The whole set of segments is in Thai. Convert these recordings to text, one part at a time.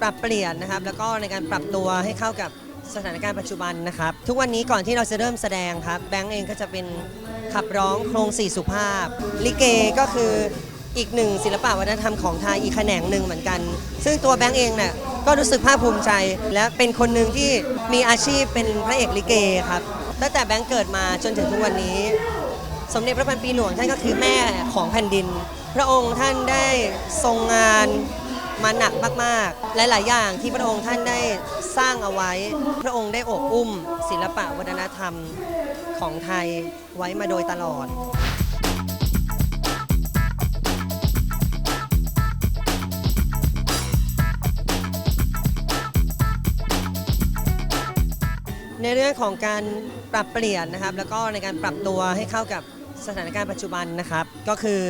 ปรับเปลี่ยนนะครับ แล้วก็ในการปรับตัวให้เข้ากับสถานการณ์ปัจจุบันนะครับ ทุกวันนี้ก่อนที่เราจะเริ่มแสดงครับ แบงก์เองก็จะเป็นขับร้องโครงสี่สุภาพ ลิเกก็คืออีกหนึ่งศิลปะวัฒนธรรมของไทยอีกแขนงหนึ่งเหมือนกัน ซึ่งตัวแบงก์เองเนี่ยก็รู้สึกภาคภูมิใจ และเป็นคนหนึ่งที่มีอาชีพเป็นพระเอกลิเกครับ ตั้งแต่แบงก์เกิดมาจนถึงทุกวันนี้ สมเด็จพระพันปีหลวงท่านก็คือแม่ของแผ่นดิน พระองค์ท่านได้ทรงงาน มาหนักมากๆ หลาย ๆ อย่างที่พระองค์ท่านได้สร้างเอาไว้ พระองค์ได้โอบอุ้ม ศิลปะวัฒนธรรมของไทยไว้มาโดยตลอดในเรื่องของการปรับเปลี่ยนนะครับ แล้วก็ในการปรับตัวให้เข้ากับสถานการณ์ปัจจุบันนะครับ ก็คือ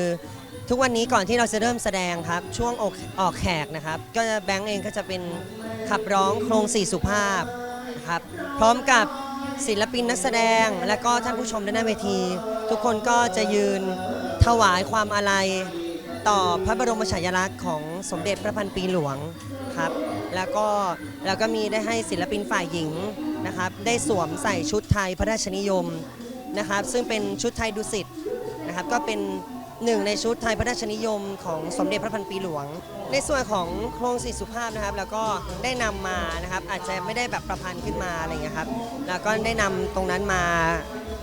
ทุกวันนี้ก่อนที่เราจะเริ่มแสดงครับ ช่วงออกออกแขกนะครับ ก็จะแบงก์เองก็จะเป็นขับร้องโครงสี่สุภาพนะครับพร้อมกับศิลปินนักแสดงและก็ท่านผู้ชมด้านหน้าเวที ทุกคนก็จะยืนถวายความอาลัยต่อพระบรมฉายาลักษณ์ของสมเด็จพระพันปีหลวงครับ แล้วก็แล้วก็มีได้ให้ศิลปินฝ่ายหญิงนะครับ ได้สวมใส่ชุดไทยพระราชนิยมนะครับ ซึ่งเป็นชุดไทยดุสิตนะครับก็เป็น หนึ่งในชุดไทยพระราชนิยมของสมเด็จพระพันปีหลวง ในส่วนของโครงสีสุภาพนะครับ แล้วก็ได้นำมานะครับอาจจะไม่ได้แบบประพันธ์ขึ้นมาอะไรเงี้ยครับแล้วก็ได้นำตรงนั้นมา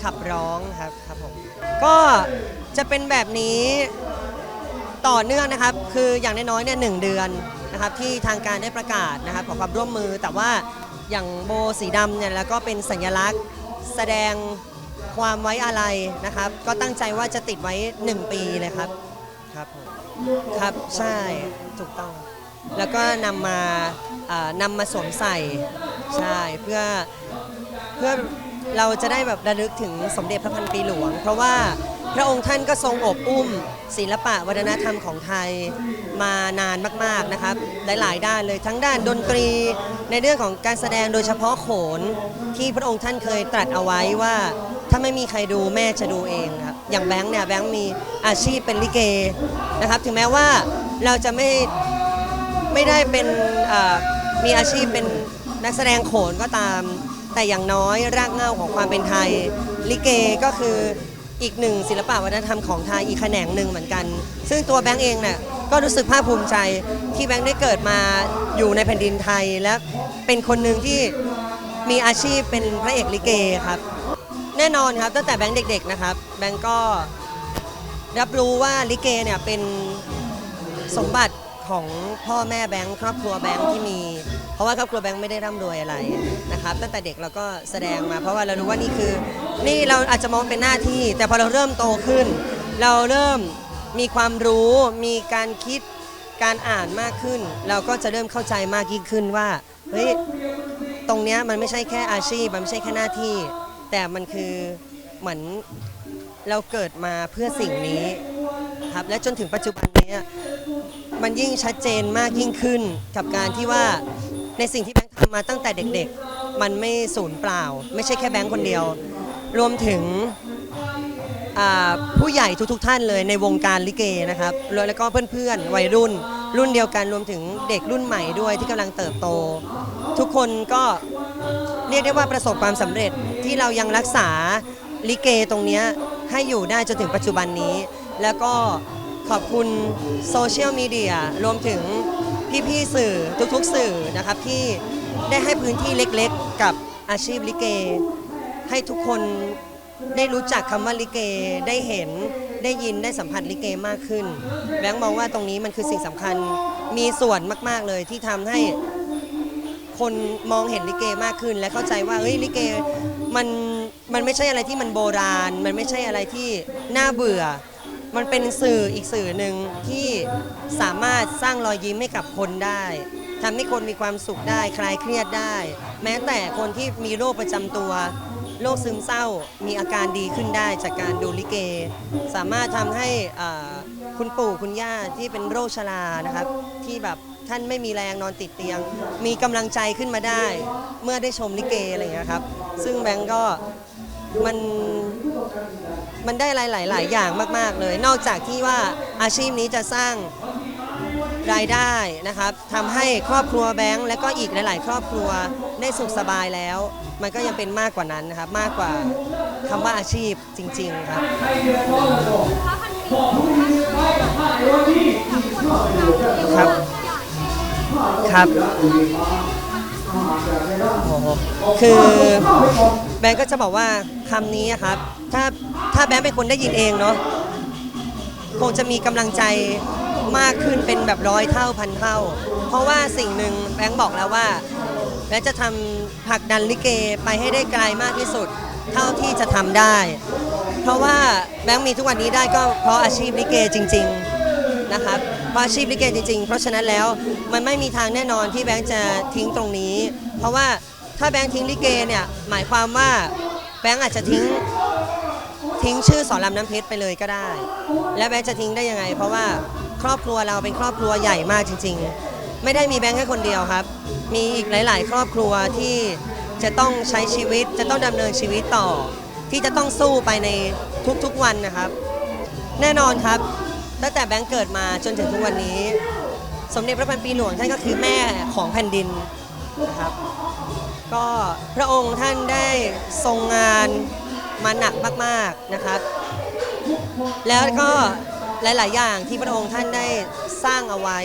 ขับร้องครับครับผมก็จะเป็นแบบนี้ต่อเนื่องนะครับ คืออย่างน้อยๆเนี่ยหนึ่งเดือนนะครับที่ทางการได้ประกาศนะครับขอความร่วมมือแต่ว่าอย่างโบสีดำเนี่ยแล้วก็เป็นสัญลักษณ์แสดง ความไว้อะไรนะครับ ก็ตั้งใจว่าจะติดไว้ 1 ปีเลยครับครับผมครับใช่ถูกต้อง แล้วก็นำมานำมาสวมใส่ใช่เพื่อเพื่อเราจะได้แบบระลึกถึงสมเด็จพระพันปีหลวง เพราะว่า พระองค์ท่านก็ทรงอบอุ้ม ศิลปะวัฒนธรรมของไทยมานานมากๆนะครับหลายๆ ด้านเลยทั้งด้านดนตรี ในเรื่องของการแสดงโดยเฉพาะโขนที่พระองค์ท่านเคยตรัสเอาไว้ว่าถ้าไม่มีใครดูแม่จะดูเองครับอย่างแบงค์เนี่ยแบงค์มีอาชีพเป็นลิเกนะครับถึงแม้ว่าเราจะไม่ไม่ได้เป็นมีอาชีพเป็นนักแสดงโขนก็ตาม แต่อย่างน้อยรากเหง้าของความเป็นไทย ลิเกก็คือ อีกหนึ่งศิลปะวัฒนธรรมของไทยอีกแขนงหนึ่งเหมือนกัน ซึ่งตัวแบงค์เองเนี่ยก็รู้สึกภาคภูมิใจที่แบงค์ได้เกิดมาอยู่ในแผ่นดินไทย และเป็นคนหนึ่งที่มีอาชีพเป็นพระเอกลิเกครับ แน่นอนครับตั้งแต่แบงค์เด็กๆนะครับแบงค์ก็รับรู้ว่าลิเกเนี่ยเป็นสมบัติของพ่อแม่แบงค์ครอบครัวแบงค์ที่มี เพราะว่าครอบครัวแบงค์ไม่ได้ร่ำรวยอะไรนะครับตั้งแต่เด็กเราก็แสดงมา เพราะว่าเรารู้ว่านี่คือ นี่เราอาจจะมองเป็นหน้าที่ แต่พอเราเริ่มโตขึ้น เราเริ่มมีความรู้ มีการคิดการอ่านมากขึ้น เราก็จะเริ่มเข้าใจมากยิ่งขึ้นว่าเฮ้ยตรงเนี้ยมันไม่ใช่แค่อาชีพมันไม่ใช่แค่หน้าที่ แต่มันคือเหมือนเราเกิดมาเพื่อสิ่งนี้ครับและจนถึงปัจจุบันนี้มันยิ่งชัดเจนมากยิ่งขึ้นกับการที่ว่า ในสิ่งที่แบงค์ทำมาตั้งแต่เด็กๆ มันไม่สูญเปล่า ไม่ใช่แค่แบงค์คนเดียว รวมถึงผู้ใหญ่ทุกๆท่านเลยในวงการลิเกนะครับแล้วก็เพื่อนๆวัยรุ่น รุ่นเดียวกันรวมถึงเด็กรุ่นใหม่ด้วยที่กำลังเติบโต ทุกคนก็เรียกได้ว่าประสบความสำเร็จที่เรายังรักษาลิเกตรงนี้ให้อยู่ได้จนถึงปัจจุบันนี้ แล้วก็ ขอบคุณโซเชียลมีเดียรวมถึงพี่ๆสื่อทุกๆสื่อนะครับที่ได้ให้พื้นที่เล็กๆ กับอาชีพลิเก ให้ทุกคนได้รู้จักคำว่าลิเก ได้เห็นได้ยินได้สัมผัสลิเกมากขึ้น แบงค์มองว่าตรงนี้มันคือสิ่งสำคัญมีส่วนมากๆเลยที่ทำให้คนมองเห็นลิเกมากขึ้น และเข้าใจว่าเฮ้ยลิเกมันมันไม่ใช่อะไรที่มันโบราณ มันไม่ใช่อะไรที่น่าเบื่อ มันเป็นสื่ออีกสื่อหนึ่งที่สามารถสร้างรอยยิ้มให้กับคนได้ทำให้คนมีความสุขได้คลายเครียดได้ แม้แต่คนที่มีโรคประจำตัวโรคซึมเศร้ามีอาการดีขึ้นได้จากการดูลิเก สามารถทำให้คุณปู่คุณย่าที่เป็นโรคชรานะครับ ที่แบบท่านไม่มีแรงนอนติดเตียง มีกำลังใจขึ้นมาได้ เมื่อได้ชมลิเกอะไรอย่างเงี้ยครับ ซึ่งแบงก์ก็มัน มันได้หลายๆหลายอย่างมาก ๆ เลย นอกจากที่ว่าอาชีพนี้จะสร้างรายได้นะครับทำให้ครอบครัวแบงค์และก็อีกหลาย ๆ ครอบครัวได้สุขสบายแล้ว มันก็ยังเป็นมากกว่านั้นนะครับ มากกว่าคำว่าอาชีพจริง ๆ ครับครับครับโอ้โหคือแบงก์ก็จะบอกว่าคำนี้อะครับ ถ้าถ้าแบงก์เป็นคนได้ยินเองเนาะคงจะมีกำลังใจมากขึ้นเป็นแบบร้อยเท่าพันเท่า เพราะว่าสิ่งหนึ่งแบงก์บอกแล้วว่าแบงก์จะทำผลักดันลิเกไปให้ได้ไกลมากที่สุด เท่าที่จะทำได้ เพราะว่าแบงค์มีทุกวันนี้ได้ก็เพราะอาชีพลิเกจริง ๆนะครับเพราะอาชีพลิเกจริงๆ เพราะฉะนั้นแล้วมันไม่มีทางแน่นอนที่แบงค์จะทิ้งตรงนี้ เพราะว่าถ้าแบงค์ทิ้งลิเกเนี่ยหมายความว่าแบงค์อาจจะทิ้ง ทิ้งชื่อสอนรามน้ำเพชรไปเลยก็ได้ และแบงค์จะทิ้งได้ยังไง เพราะว่าครอบครัวเราเป็นครอบครัวใหญ่มากจริง ๆ ไม่ได้มีแบงค์แค่คนเดียวครับ มีอีกหลาย ๆ ครอบครัวที่จะต้องใช้ชีวิตจะต้องดำเนินชีวิตต่อ ที่จะต้องสู้ไปในทุกๆวันนะครับ แน่นอนครับ ตั้งแต่แบงค์เกิดมาจนถึงทุกวันนี้ สมเด็จพระพันปีหลวงท่านก็คือแม่ของแผ่นดินนะครับ ก็พระองค์ท่านได้ทรงงาน มาหนักมากๆนะครับแล้วก็หลาย ๆ อย่างที่พระองค์ท่านได้สร้างเอาไว้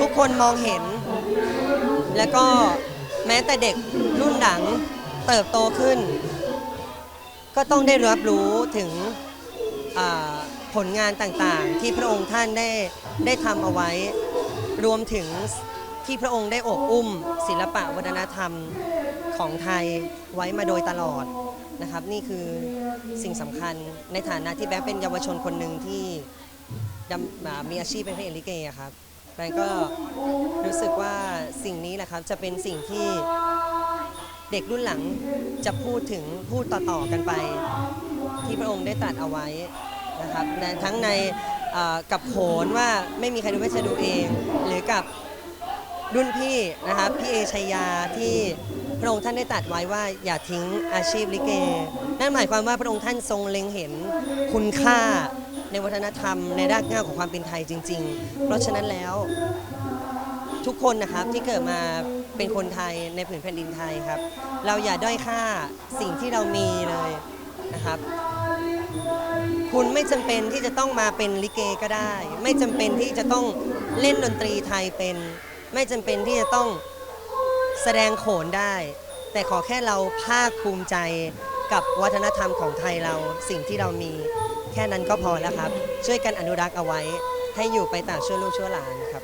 ทุกคนมองเห็น แล้วก็แม้แต่เด็กรุ่นหลังเติบโตขึ้น ก็ต้องได้รับรู้ถึงผลงานต่างๆ ที่พระองค์ท่านได้ได้ทำเอาไว้ รวมถึง ที่พระองค์ได้โอบอุ้ม ศิลปะวัฒนธรรมของไทยไว้มาโดยตลอดนะครับ นี่คือสิ่งสำคัญในฐานะที่แบงค์เป็นเยาวชนคนหนึ่งที่ดำอ่ามีอาชีพเป็นพระเอกลิเกอะครับแบงค์ก็รู้สึกว่าสิ่งนี้แหละครับจะเป็นสิ่งที่เด็กรุ่นหลังจะพูดถึงพูดต่อๆกันไป ที่พระองค์ได้ตรัสเอาไว้นะครับในทั้งในเอ่อกับโขนว่าไม่มีใครดูไม่จะดูเอง หรือกับ รุ่นพี่นะครับพี่เอชัยยาที่พระองค์ท่านได้ตรัสไว้ว่าอย่าทิ้งอาชีพลิเก นั่นหมายความว่าพระองค์ท่านทรงเล็งเห็นคุณค่าในวัฒนธรรมในรากเหง้าของความเป็นไทยจริง ๆ เพราะฉะนั้นแล้วทุกคนนะครับที่เกิดมาเป็นคนไทยในผืนแผ่นดินไทยครับ เราอย่าด้อยค่าสิ่งที่เรามีเลยนะครับ คุณไม่จำเป็นที่จะต้องมาเป็นลิเกก็ได้ ไม่จำเป็นที่จะต้องเล่นดนตรีไทยเป็น ไม่จำเป็นที่จะต้องแสดงโขนได้ แต่ขอแค่เราภาคภูมิใจกับวัฒนธรรมของไทยเราสิ่งที่เรามีแค่นั้นก็พอแล้วครับ ช่วยกันอนุรักษ์เอาไว้ ให้อยู่ไปต่างชั่วลูกชั่วหลานครับ